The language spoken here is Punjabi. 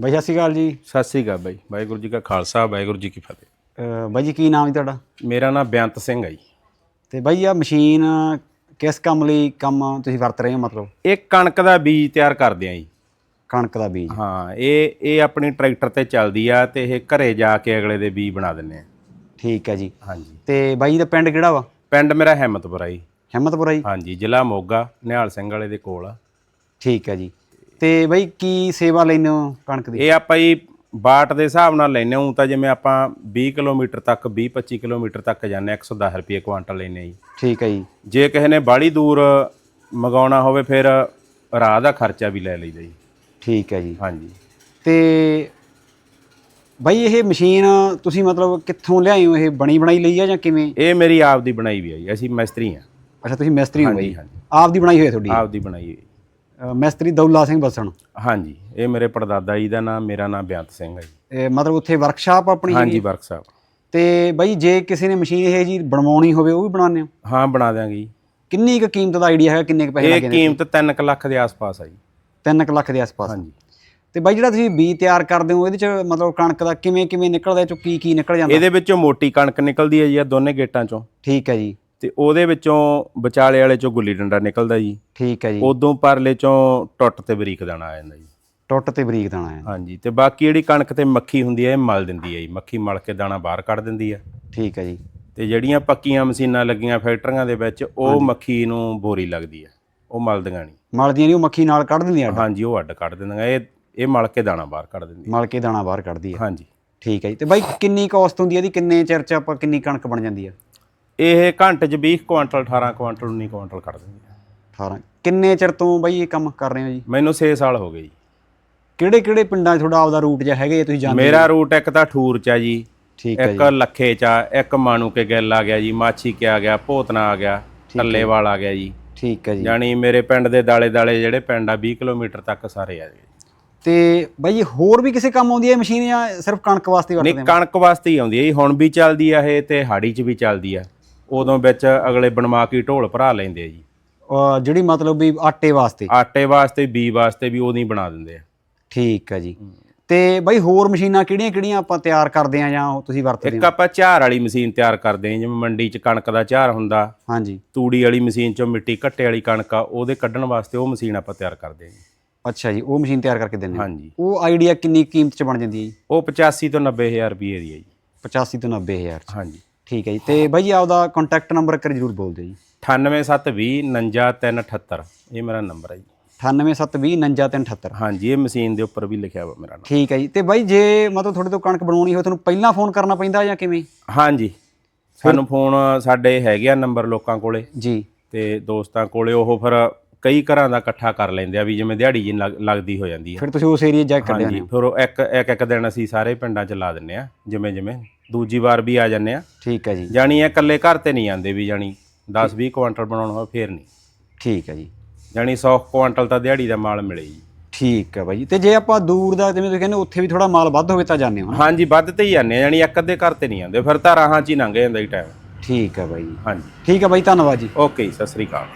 ਬਾਈ ਸਤਿ ਸ਼੍ਰੀ ਅਕਾਲ ਜੀ। ਸਤਿ ਸ੍ਰੀ ਅਕਾਲ ਬਾਈ। ਵਾਹਿਗੁਰੂ ਜੀ ਕਾ ਖਾਲਸਾ ਵਾਹਿਗੁਰੂ ਜੀ ਕੀ ਫਤਿਹ। ਅਹ ਬਾਈ ਜੀ ਕੀ ਨਾਮ ਹੈ ਤੁਹਾਡਾ? ਮੇਰਾ ਨਾਮ ਬੇਅੰਤ ਸਿੰਘ ਹੈ ਜੀ। ਤੇ ਬਾਈ ਆ ਮਸ਼ੀਨ ਕਿਸ ਕੰਮ ਲਈ ਕੰਮ ਤੁਸੀਂ ਵਰਤ ਰਹੇ ਹੋ ਮਤਲਬ? ਇਹ ਕਣਕ ਦਾ ਬੀਜ ਤਿਆਰ ਕਰਦੇ ਆ ਜੀ। ਕਣਕ ਦਾ ਬੀਜ। ਹਾਂ ਇਹ ਇਹ ਆਪਣੀ ਟਰੈਕਟਰ ਤੇ ਚੱਲਦੀ ਆ ਤੇ ਇਹ ਘਰੇ ਜਾ ਕੇ ਅਗਲੇ ਦੇ ਬੀਜ ਬਣਾ ਦਿੰਨੇ ਆ ਠੀਕ ਹੈ ਜੀ। ਹਾਂਜੀ। ਤੇ ਬਾਈ ਦਾ ਪਿੰਡ ਕਿਹੜਾ ਵਾ? ਪਿੰਡ ਮੇਰਾ ਹਿੰਮਤਪੁਰਾ ਜੀ। ਹਿੰਮਤਪੁਰਾ ਜੀ। ਹਾਂਜੀ ਜ਼ਿਲ੍ਹਾ ਮੋਗਾ ਨਿਹਾਲ ਸਿੰਘ ਵਾਲੇ ਦੇ ਕੋਲ ਆ। ਠੀਕ ਹੈ ਜੀ। ਤੇ ਬਾਈ ਕੀ ਸੇਵਾ ਲੈਂਦੇ ਹੋ ਕਣਕ ਦੀ? ਇਹ ਆਪਾਂ ਜੀ ਬਾਟ ਦੇ ਹਿਸਾਬ ਨਾਲ ਲੈਨੇ ਹਾਂ। ਤਾਂ ਜਿਵੇਂ ਆਪਾਂ 20 ਕਿਲੋਮੀਟਰ ਤੱਕ 20 25 ਕਿਲੋਮੀਟਰ ਤੱਕ ਜਾਂਦੇ ਹਾਂ, 110 ਰੁਪਏ ਕੁਆਂਟਲ ਲੈਨੇ ਜੀ। ਠੀਕ ਹੈ ਜੀ। ਜੇ ਕਿਸੇ ਨੇ ਬਾੜੀ ਦੂਰ ਮਗਾਉਣਾ ਹੋਵੇ ਫਿਰ ਰਾਹ ਦਾ ਖਰਚਾ ਵੀ ਲੈ ਲਈਦਾ ਜੀ। ਠੀਕ ਹੈ ਜੀ। ਹਾਂਜੀ। ਤੇ ਬਾਈ ਇਹ ਮਸ਼ੀਨ ਤੁਸੀਂ ਮਤਲਬ ਕਿੱਥੋਂ ਲਿਆਏ ਹੋ? ਇਹ ਬਣੀ ਬਣਾਈ ਲਈ ਆ ਜਾਂ ਕਿਵੇਂ? ਇਹ ਮੇਰੀ ਆਪ ਦੀ ਬਣਾਈ ਵੀ ਹੈ ਜੀ। ਅਸੀਂ ਮਿਸਤਰੀ ਹਾਂ। ਅੱਛਾ ਤੁਸੀਂ ਮਿਸਤਰੀ ਹੋ ਬਾਈ। ਹਾਂਜੀ। ਆਪ ਦੀ ਬਣਾਈ ਹੋਈ ਹੈ ਤੁਹਾਡੀ ਆਪ ਦੀ ਬਣਾਈ ਹੋਈ ਮਿਸਤਰੀ ਦੌਲਾ ਸਿੰਘ ਬਸਣ। ਹਾਂਜੀ ਇਹ ਮੇਰੇ ਪੜਦਾਦਾ ਜੀ ਦਾ ਨਾਮ ਮੇਰਾ ਨਾਮ ਬੇਅੰਤ ਸਿੰਘ ਹੈ ਜੀ। ਇਹ ਮਤਲਬ ਉੱਥੇ ਵਰਕਸ਼ਾਪ ਆਪਣੀ ਹੈਗੀ? ਹਾਂਜੀ ਵਰਕਸ਼ਾਪ ਤੇ ਬਾਈ ਜੇ ਕਿਸੇ ਨੇ ਮਸ਼ੀਨ ਇਹ ਜੀ ਬਣਵਾਉਣੀ ਹੋਵੇ ਉਹ ਵੀ ਬਣਾਉਂਦੇ ਹੋ? ਹਾਂ ਬਣਾ ਦਿਆਂਗੇ ਜੀ। ਕਿੰਨੀ ਕੁ ਕੀਮਤ ਦਾ ਆਈਡੀਆ ਹੈਗਾ? ਕਿੰਨੇ ਕੁ ਪੈਸੇ ਇਹ ਲੱਗਦੇ ਨੇ ਕੀਮਤ 3 ਲੱਖ ਦੇ ਆਸ-ਪਾਸ ਹੈ ਜੀ। 3 ਲੱਖ ਦੇ ਆਸ-ਪਾਸ। ਹਾਂਜੀ। ਤੇ ਬਾਈ ਜਿਹੜਾ ਤੁਸੀਂ ਬੀਜ ਤਿਆਰ ਕਰਦੇ ਹੋ ਇਹਦੇ ਚ ਮਤਲਬ ਕਣਕ ਦਾ ਕਿਵੇਂ ਕਿਵੇਂ ਨਿਕਲਦਾ ਇਹ ਚੋਂ ਕੀ ਕੀ ਨਿਕਲ ਜਾਂਦਾ? ਇਹਦੇ ਵਿੱਚੋਂ ਮੋਟੀ ਕਣਕ ਨਿਕਲਦੀ ਹੈ ਜੀ ਆ ਦੋਨੇ ਗੇਟਾਂ ਚੋਂ। ਠੀਕ ਹੈ ਜੀ। ਤੇ ਉਹਦੇ ਵਿੱਚੋਂ ਵਿਚਾਲੇ ਵਾਲੇ ਚੋਂ ਗੁੱਲੀ ਡੰਡਾ ਨਿਕਲਦਾ ਜੀ। ਠੀਕ ਹੈ ਜੀ। ਉਦੋਂ ਪਰਲੇ ਚੋਂ ਟੁੱਟ ਤੇ ਬਰੀਕ ਦਾਣਾ ਆ ਜਾਂਦਾ ਜੀ। ਟੁੱਟ ਤੇ ਬਰੀਕ ਦਾਣਾ ਹੈ ਹਾਂਜੀ ਤੇ ਬਾਕੀ ਜਿਹੜੀ ਕਣਕ ਤੇ ਮੱਖੀ ਹੁੰਦੀ ਹੈ ਇਹ ਮਲ ਦਿੰਦੀ ਹੈ ਜੀ। ਮੱਖੀ ਮਲ ਕੇ ਦਾਣਾ ਬਾਹਰ ਕੱਢ ਦਿੰਦੀ ਹੈ। ਠੀਕ ਹੈ ਜੀ। ਤੇ ਜਿਹੜੀਆਂ ਪੱਕੀਆਂ ਮਸ਼ੀਨਾਂ ਲੱਗੀਆਂ ਫੈਕਟਰੀਆਂ ਦੇ ਵਿੱਚ ਉਹ ਮੱਖੀ ਨੂੰ ਬੋਰੀ ਲੱਗਦੀ ਹੈ। ਉਹ ਮਲਦੀਆਂ ਨਹੀਂ। ਮਲਦੀਆਂ ਨਹੀਂ ਉਹ ਮੱਖੀ ਨਾਲ ਕੱਢ ਦਿੰਦੀ ਆ ਹਾਂਜੀ ਉਹ ਅੱਡ ਕੱਢ ਦਿੰਦੀਆਂ। ਇਹ ਇਹ ਮਲ ਕੇ ਦਾਣਾ ਬਾਹਰ ਕੱਢ ਦਿੰਦੀ ਮਲ ਕੇ ਦਾਣਾ ਬਾਹਰ ਕੱਢਦੀ ਹੈ। ਹਾਂਜੀ। ਠੀਕ ਹੈ ਜੀ। ਤੇ ਬਾਈ ਕਿੰਨੀ ਕਾਸਟ ਹੁੰਦੀ ਹੈ ਇਹਦੀ? ਕਿੰਨੇ ਚਿਰ ਚ ਆਪਾਂ ਕਿੰਨੀ ਕਣਕ ਬਣ ਜਾਂਦੀ ਹੈ? ਇਹ ਘੰਟੇ 'ਚ 20 ਕੁਆਂਟਲ 18 ਕੁਆਂਟਲ 19 ਕੁਆਂਟਲ ਕੱਢ ਦਿੰਦੀ ਹੈ 18 ਕਿੰਨੇ ਚਿਰ ਤੋਂ ਬਾਈ ਇਹ ਕੰਮ ਕਰ ਰਹੇ ਹੋ ਜੀ? ਮੈਨੂੰ 6 ਸਾਲ ਹੋ ਗਏ ਜੀ। ਕਿਹੜੇ ਕਿਹੜੇ ਪਿੰਡਾਂ 'ਚ ਤੁਹਾਡਾ ਆਪਦਾ ਰੂਟ ਜਿਹਾ ਹੈਗਾ ਤੁਸੀਂ ਜਾਣਦੇ ਮੇਰਾ ਰੂਟ ਇੱਕ ਤਾਂ ਠੂਰ 'ਚ ਆ ਜੀ ਠੀਕ ਹੈ ਇੱਕ ਲੱਖੇ 'ਚ ਆ ਇੱਕ ਮਾਣੂ ਕੇ ਗਿੱਲ ਆ ਗਿਆ ਜੀ ਮਾਛੀ ਕੇ ਆ ਗਿਆ ਭੋਤਨਾ ਆ ਗਿਆ ਟੱਲੇਵਾਲ ਆ ਗਿਆ ਜੀ। ਠੀਕ ਹੈ ਜੀ। ਜਾਣੀ ਮੇਰੇ ਪਿੰਡ ਦੇ ਦਾਲੇ ਦਾਲੇ ਜਿਹੜੇ ਪਿੰਡ ਆ 20 ਕਿਲੋਮੀਟਰ ਤੱਕ ਸਾਰੇ ਆ ਜੀ। ਤੇ ਬਾਈ ਹੋਰ ਵੀ ਕਿਸੇ ਕੰਮ ਆਉਂਦੀ ਹੈ ਮਸ਼ੀਨ ਜਾਂ ਸਿਰਫ ਕਣਕ ਵਾਸਤੇ ਵਰਤਦੇ ਨਹੀਂ ਕਣਕ ਵਾਸਤੇ ਹੀ ਆਉਂਦੀ ਹੈ ਜੀ। ਹੁਣ ਵੀ ਚੱਲਦੀ ਆ ਇਹ ਤੇ ਹਾੜੀ 'ਚ ਵੀ ਚੱਲਦੀ ਆ। ਉਦੋਂ ਵਿੱਚ ਅਗਲੇ ਬਣਵਾ ਕੇ ਢੋਲ ਭਰਾ ਲੈਂਦੇ ਆ ਜੀ। ਅਹ ਜਿਹੜੀ ਮਤਲਬ ਵੀ ਆਟੇ ਵਾਸਤੇ? ਆਟੇ ਵਾਸਤੇ ਬੀ ਵਾਸਤੇ ਵੀ ਉਦੋਂ ਹੀ ਬਣਾ ਦਿੰਦੇ ਆ। ਠੀਕ ਹੈ ਜੀ। ਤੇ ਬਾਈ ਹੋਰ ਮਸ਼ੀਨਾਂ ਕਿਹੜੀਆਂ ਕਿਹੜੀਆਂ ਆਪਾਂ ਤਿਆਰ ਕਰਦੇ ਆ ਜਾਂ ਉਹ ਤੁਸੀਂ ਵਰਤਦੇ ਇੱਕ ਹੋ? ਆਪਾਂ ਝਾਰ ਵਾਲੀ ਮਸ਼ੀਨ ਤਿਆਰ ਕਰਦੇ ਆ ਜਿਵੇਂ ਮੰਡੀ 'ਚ ਕਣਕ ਦਾ ਝਾਰ ਹੁੰਦਾ। ਹਾਂਜੀ। ਤੂੜੀ ਵਾਲੀ ਮਸ਼ੀਨ 'ਚੋਂ ਮਿੱਟੀ ਘੱਟੇ ਵਾਲੀ ਕਣਕ ਆ ਉਹਦੇ ਕੱਢਣ ਵਾਸਤੇ ਉਹ ਮਸ਼ੀਨ ਆਪਾਂ ਤਿਆਰ ਕਰਦੇ ਆ ਜੀ। ਅੱਛਾ ਜੀ ਉਹ ਮਸ਼ੀਨ ਤਿਆਰ ਕਰਕੇ ਦਿੰਦੇ ਹੋ? ਹਾਂਜੀ। ਉਹ ਆਈਡੀਆ ਕਿੰਨੀ ਕੀਮਤ ਚ ਬਣ ਜਾਂਦੀ ਹੈ ਜੀ? ਉਹ 85 ਤੋਂ 90 ਹਜ਼ਾਰ ਰੁਪਏ ਦੀ ਹੈ ਜੀ। 85 ਤੋਂ 90 ਹਜ਼ਾਰ ਚ। ਹਾਂਜੀ। ਠੀਕ ਹੈ ਜੀ। ਤੇ ਬਾਈ ਜੀ ਆਪਦਾ ਕੰਟੈਕਟ ਨੰਬਰ ਇੱਕ ਵਾਰੀ ਜ਼ਰੂਰ ਬੋਲ ਦਿਓ ਜੀ। 98720 59378 ਇਹ ਮੇਰਾ ਨੰਬਰ ਹੈ ਜੀ। 9872099378 ਹਾਂਜੀ ਇਹ ਮਸ਼ੀਨ ਦੇ ਉੱਪਰ ਵੀ ਲਿਖਿਆ ਵਾ ਮੇਰਾ ਨਾਮ ਠੀਕ ਹੈ ਜੀ। ਤੇ ਬਾਈ ਜੇ ਮਤਲਬ ਤੁਹਾਡੇ ਤੋਂ ਕਣਕ ਬਣਾਉਣੀ ਹੋਵੇ ਤੁਹਾਨੂੰ ਪਹਿਲਾਂ ਫੋਨ ਕਰਨਾ ਪੈਂਦਾ ਜਾਂ ਕਿਵੇਂ? ਹਾਂਜੀ। ਸਾਨੂੰ ਫੋਨ ਸਾਡੇ ਹੈਗੇ ਆ ਨੰਬਰ ਲੋਕਾਂ ਕੋਲੇ। ਜੀ। ਤੇ ਦੋਸਤਾਂ ਕੋਲੇ ਉਹ ਫਿਰ ਕਈ ਘਰਾਂ ਦਾ ਇਕੱਠਾ ਕਰ ਲੈਂਦੇ ਆ ਵੀ ਜਿਵੇਂ ਦਿਹਾੜੀ ਜੀ ਲੱਗ- ਲੱਗਦੀ ਹੋ ਜਾਂਦੀ ਹੈ ਫਿਰ ਤੁਸੀਂ ਉਸ ਏਰੀਆ ਜਾ ਕੇ ਕੱਢਿਆ ਹਾਂਜੀ ਫਿਰ ਉਹ ਇੱਕ ਇੱਕ ਇੱਕ ਦਿਨ ਅਸੀਂ ਸਾਰੇ ਪਿੰਡਾਂ 'ਚ ਲਾ ਦਿੰਨੇ ਆ ਜਿਵੇਂ ਜਿਵੇਂ ਦੂਜੀ ਵਾਰ ਵੀ ਆ ਜਾਂਦੇ ਆ। ਠੀਕ ਹੈ ਜੀ। ਜਾਣੀ ਇਹ ਇਕੱਲੇ ਘਰ ਤੇ ਨਹੀਂ ਆਉਂਦੇ ਵੀ ਜਾਣੀ 10 20 ਕੁਆਂਟਲ ਬਣਾਉਣਾ ਹੋਵੇ ਫੇਰ ਨਹੀਂ। ਠੀਕ ਹੈ ਜੀ। ਜਾਣੀ 100 ਕੁਆਂਟਲ ਤਾਂ ਦਿਹਾੜੀ ਦਾ ਮਾਲ ਮਿਲੇ ਜੀ। ਠੀਕ ਹੈ ਬਾਈ। ਜੀ ਤੇ ਜੇ ਆਪਾਂ ਦੂਰ ਦਾ ਜਿਵੇਂ ਤੁਸੀਂ ਕਹਿੰਦੇ ਉੱਥੇ ਵੀ ਥੋੜਾ ਮਾਲ ਵੱਧ ਹੋਵੇ ਤਾਂ ਜਾਂਦੇ ਹੋ ਨਾ? ਹਾਂਜੀ ਵੱਧ ਤੇ ਹੀ ਜਾਂਦੇ ਆ ਜਾਣੀ ਇੱਕ ਅੱਧੇ ਘਰ ਤੇ ਨਹੀਂ ਆਉਂਦੇ ਫਿਰ ਤਾਂ ਰਾਹਾਂ 'ਚ ਹੀ ਲੰਘ ਜਾਂਦਾ ਹੀ ਟਾਈਮ ਠੀਕ ਹੈ ਬਾਈ ਜੀ। ਹਾਂਜੀ। ਠੀਕ ਹੈ ਬਾਈ ਧੰਨਵਾਦ ਜੀ। ਓਕੇ ਜੀ ਸਤਿ ਸ੍ਰੀ ਅਕਾਲ।